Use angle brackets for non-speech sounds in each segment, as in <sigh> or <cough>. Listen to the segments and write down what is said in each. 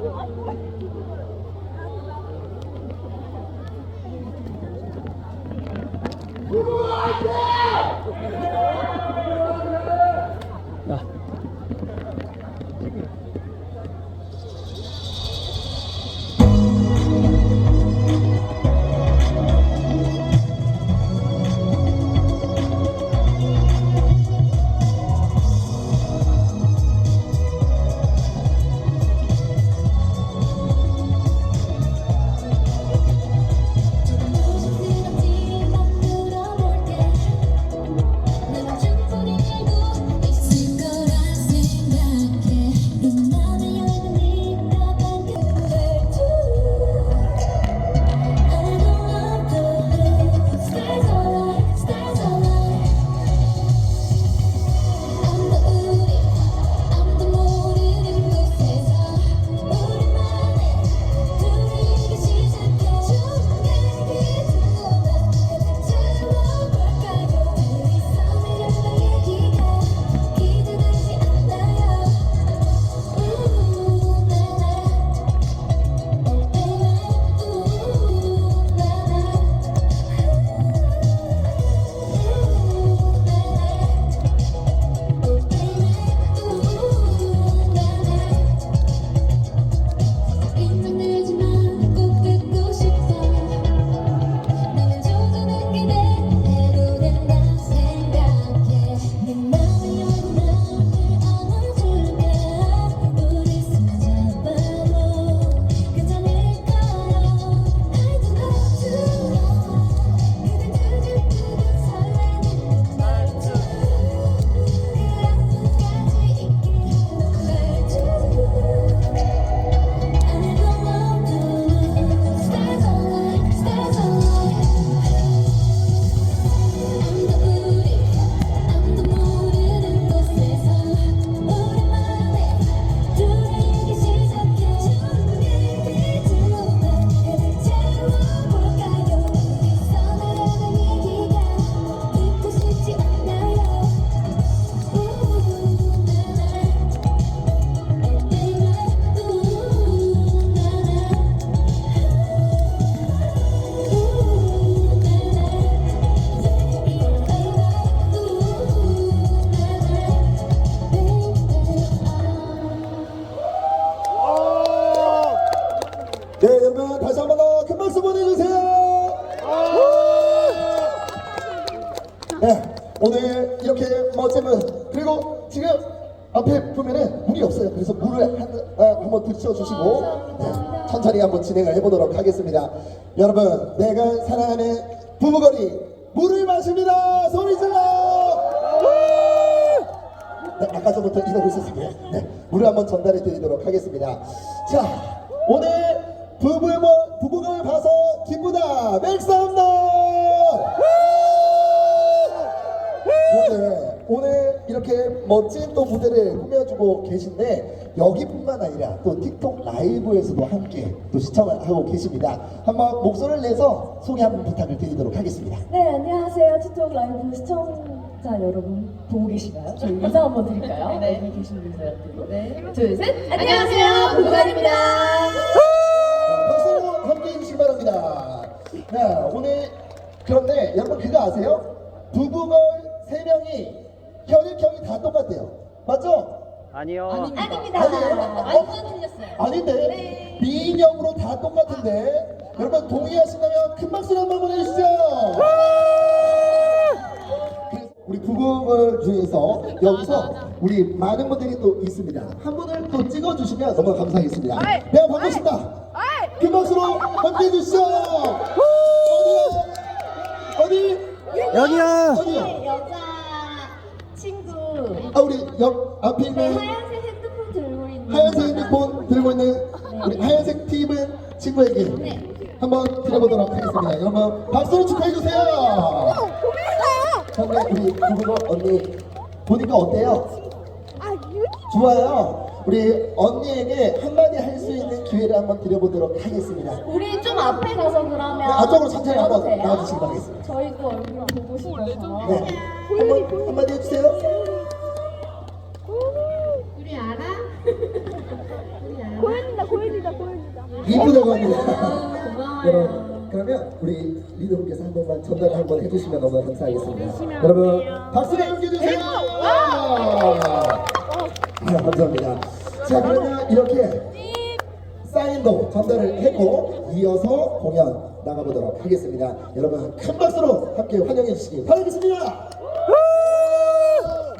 조심 물이 없어요. 그래서 물을 한, 아, 한번 드셔주시고 네, 천천히 한번 진행을 해보도록 하겠습니다. 여러분, 내가 사랑하는 부부거리 물을 마십니다. 소리 질러! 네, 아까 전부터 이러고 있었습니다. 네, 물을 한번 전달해 드리도록 하겠습니다. 자, 오늘 부부의 뭐, 부부를 봐서 기쁘다. 오늘, 오늘 이렇게 멋진 또 무대를 꾸며주고 계신데 여기뿐만 아니라 또 틱톡 라이브에서도 함께 또 시청을 하고 계십니다. 한번 목소리를 내서 소개 한번 부탁을 드리도록 하겠습니다. 네, 안녕하세요. 틱톡 라이브 시청자 여러분 보고 계시나요? 저희 인사 한번 드릴까요? 네. 여기 계신 분들한테도. 네. 둘, 셋. 안녕하세요. 부부간입니다. 박수로 함께 해주시기 바랍니다. 네, 오늘 그런데 여러분 그거 아세요? 부부걸 세 명이 혈액형이 다 똑같대요. 맞죠? 아니요. 아닙니다. 아니에요? 완전 틀렸어요. 아닌데 미인형으로 다 똑같은데 여러분 동의하신다면 큰 박수 한번 보내주시죠. 그래서 우리 부부걸 중에서 여기서 우리 많은 분들이 또 있습니다. 한 분을 또 찍어주시면 너무 감사하겠습니다. 네 반갑습니다. 큰 박수로 함께 해 주시죠. 어디야? 어디? 여기야. 어디요? 여자 친구. 아 우리 옆 앞에 있는 하얀색 핸드폰 들고 있는. 하얀색 핸드폰 들고 있는 우리 하얀색 팁은 친구에게 한번 드려보도록 하겠습니다. 여러분 박수로 축하해 주세요. 근데 우리 부부가 언니 보니까 어때요? 좋아요. 우리 언니에게 한마디 할 수 있는 기회를 한번 드려보도록 하겠습니다. 우리 좀 앞에 가서 그러면. 네, 앞쪽으로 천천히 한번? 나와주시기 바라겠습니다. 저희도 얼굴 보고 싶어서. 네, 한번 한마디 해주세요. 알아? 고현이다 고현이 이쁘다고 합니다. 고마워요. 여러분, 그러면 우리 리더분께서 한 번만 전달 한번 해주시면 너무 감사하겠습니다. 여러분, 박수를 함께해주세요. 아, 감사합니다. 자, 그러면 이렇게 사인도 전달을 했고 이어서 공연 나가보도록 하겠습니다. 여러분 큰 박수로 함께 환영해 주시기 바라겠습니다.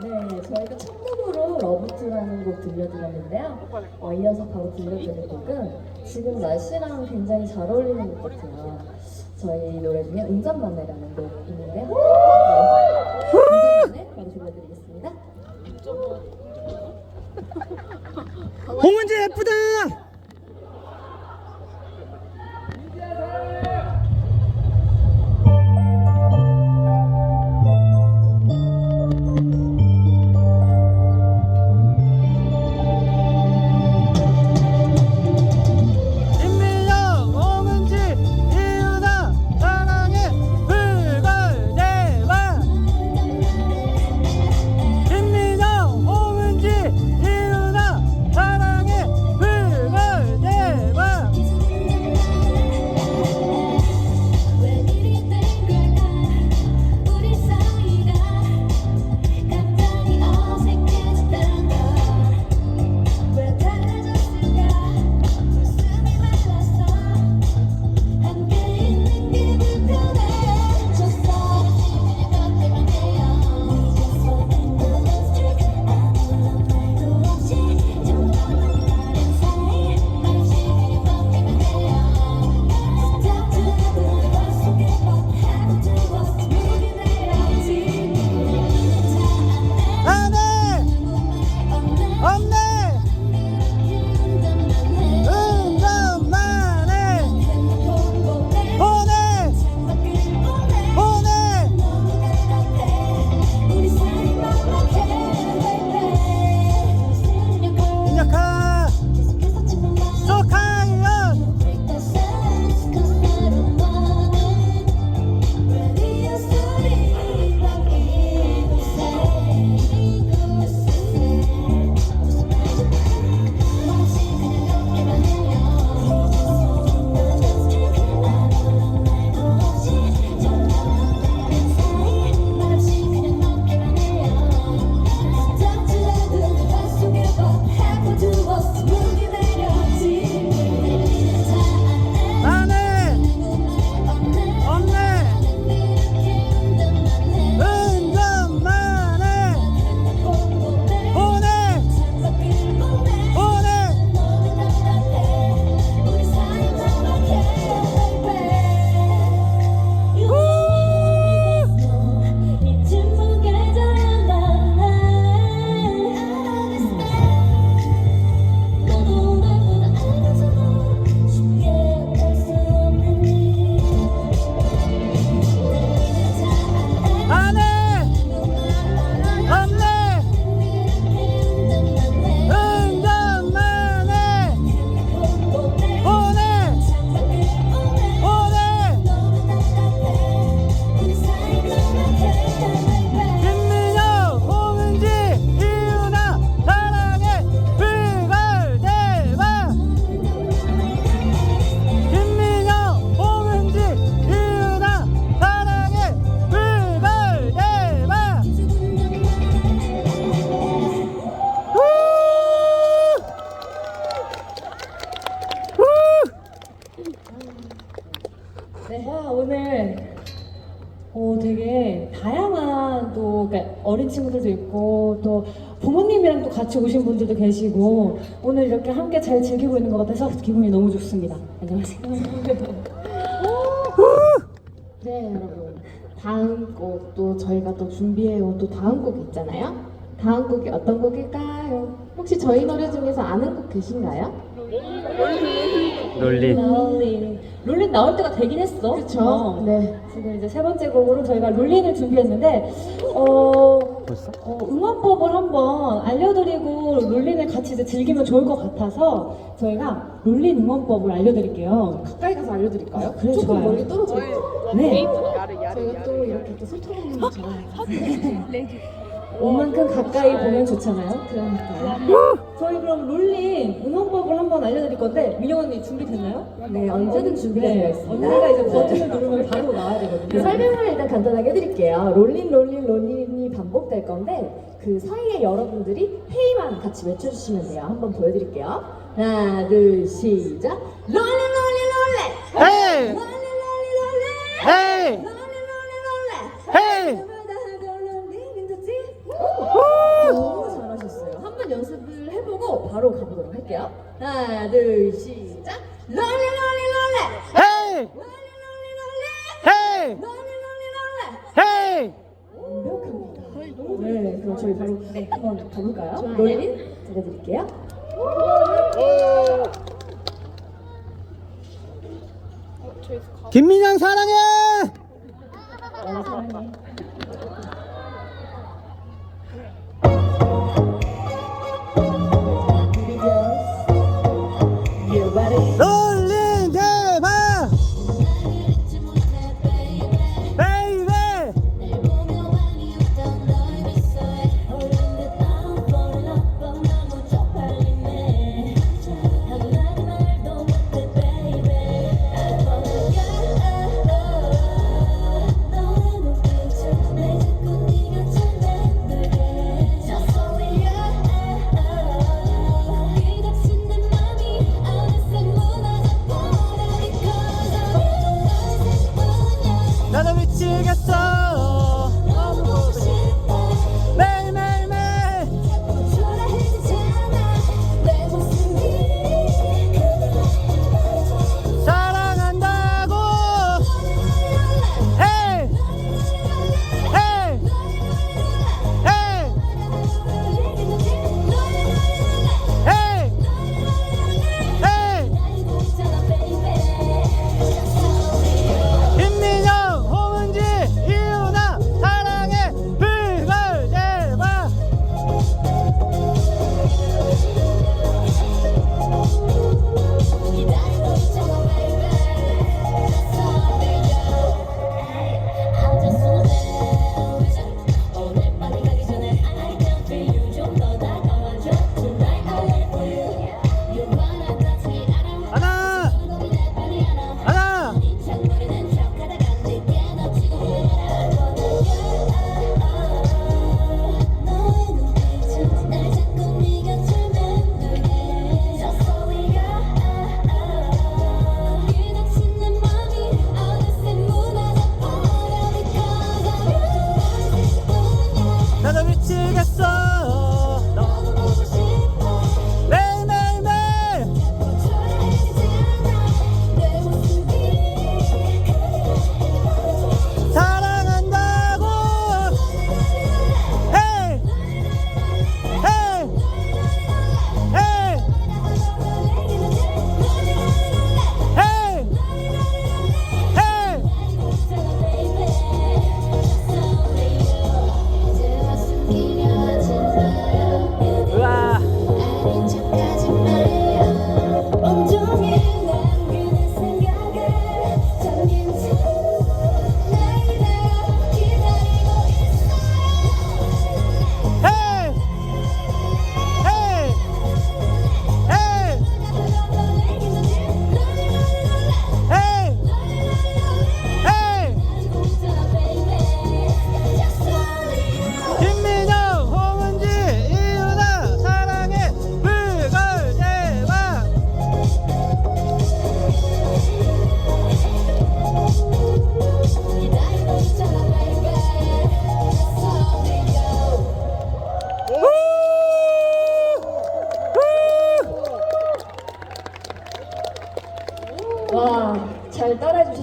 네, 저희가 첫 곡으로 러브투라는 곡 들려드렸는데요. 어, 이어서 바로 들려드릴 곡은 지금 날씨랑 굉장히 잘 어울리는 것 같아요. 저희 노래 중에 운전만해라는 곡 있는데요. 네, 운전만해 바로 들려드리겠습니다. 홍은지 예쁘다! 친구들도 있고 또 부모님이랑 또 같이 오신 분들도 계시고 오늘 이렇게 함께 잘 즐기고 있는 것 같아서 기분이 너무 좋습니다. 안녕하세요. 네 여러분 다음 곡 또 저희가 또 준비해온 또 다음 곡 있잖아요 다음 곡이 어떤 곡일까요? 혹시 저희 노래 중에서 아는 곡 계신가요? 롤리 롤린. 롤린 나올 때가 되긴 했어. 그쵸? 어, 네. 지금 이제 세 번째 곡으로 저희가 롤린을 준비했는데 어, 벌써? 어, 응원법을 한번 알려드리고 롤린을 같이 이제 즐기면 좋을 것 같아서 저희가 롤린 응원법을 알려드릴게요. 가까이 가서 알려드릴까요? 아, 그래, 조금 좋아요. 멀리 떨어져 있죠? 네. 저희가 또 이렇게 또 소통하는 거 좋아 <laughs> 해요 온 만큼 가까이 보면 좋잖아요. 그러니까요. 저희 그럼 롤링 응원법을 한번 알려드릴 건데 민영 언니 준비됐나요? 네, 언제든 준비가 되어 있습니다. 언니가 이제 네. 버튼을 누르면 바로 나와야 그 되거든요. 설명을 일단 간단하게 해드릴게요. 롤린 롤린 롤린이 반복될 건데 그 사이에 여러분들이 헤이만 같이 외쳐주시면 돼요. 한번 보여드릴게요. 하나 둘 시작. 롤린 롤린 롤레 헤이! 롤린 롤린 롤레 헤이! 롤린 롤린 롤레 헤이! 바로 가보도록 할게요. 하나 둘 시작. 롤린 롤린 롤레 헤이! 롤린 롤린 롤레 헤이! 롤린 롤린 롤레 헤이! 완벽합니다. 네, 그럼 저희 바로 한번 가볼까요? 좋아요. 롤린 들려드릴게요. 김민영 사랑해! 너무 사랑해.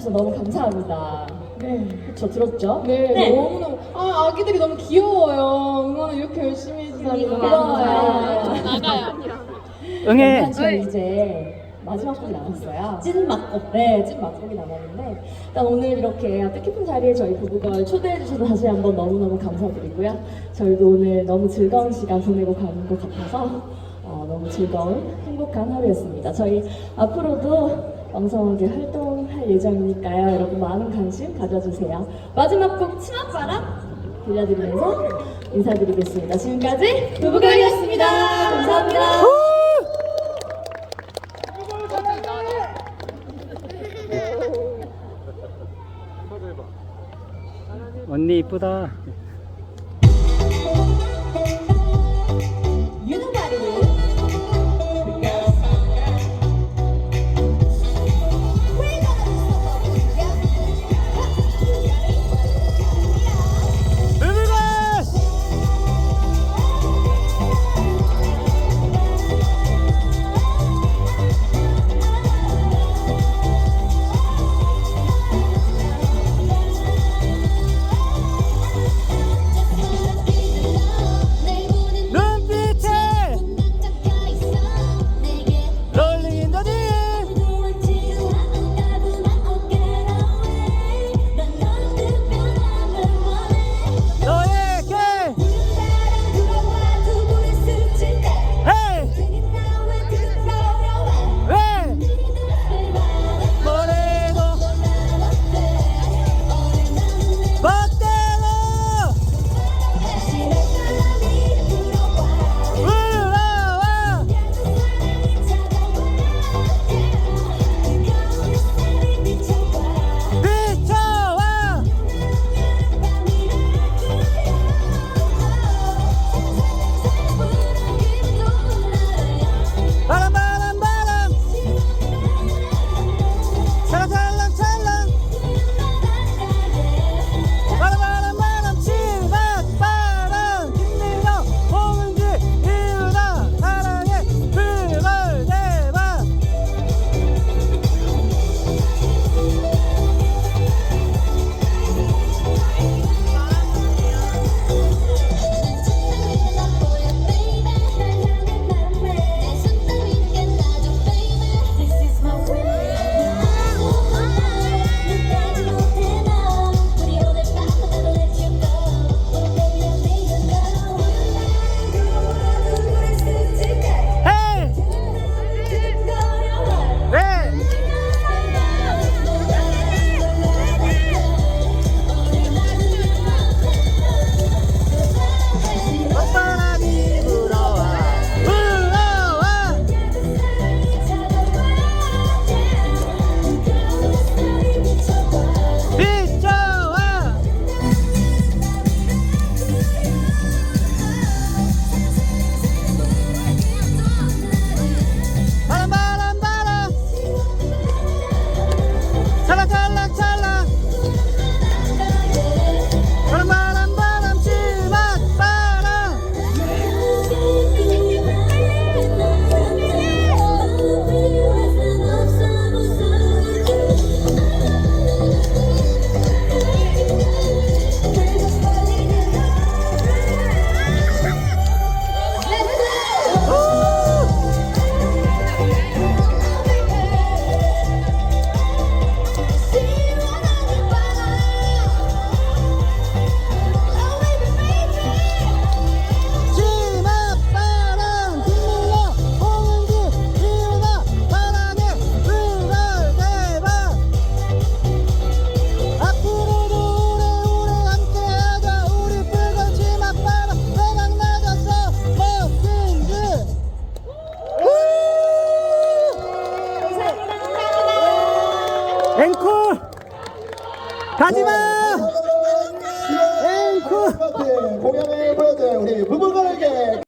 주셔서 너무 감사합니다. 네. 저 들었죠? 네, 너무너무. 아, 아기들이 너무 귀여워요. 응원을 이렇게 열심히 해주다니 너무 고마워요. 감사해요. <laughs> 응애 저희 이제 마지막 곡이 남았어요. 찐 막곡. 네, 찐 막곡이 남았는데 일단 오늘 이렇게 뜻깊은 자리에 저희 부부걸 초대해 주셔서 다시 한번 너무너무 감사드리고요. 저희도 오늘 너무 즐거운 시간 보내고 가는 것 같아서 어, 너무 즐거운 행복한 하루였습니다. 저희 앞으로도 왕성하게 활동 예정이니까요. 여러분 많은 관심 가져주세요. 마지막 곡 치맛바람 들려드리면서 인사드리겠습니다. 지금까지 부부가이었습니다. 감사합니다. 언니 이쁘다.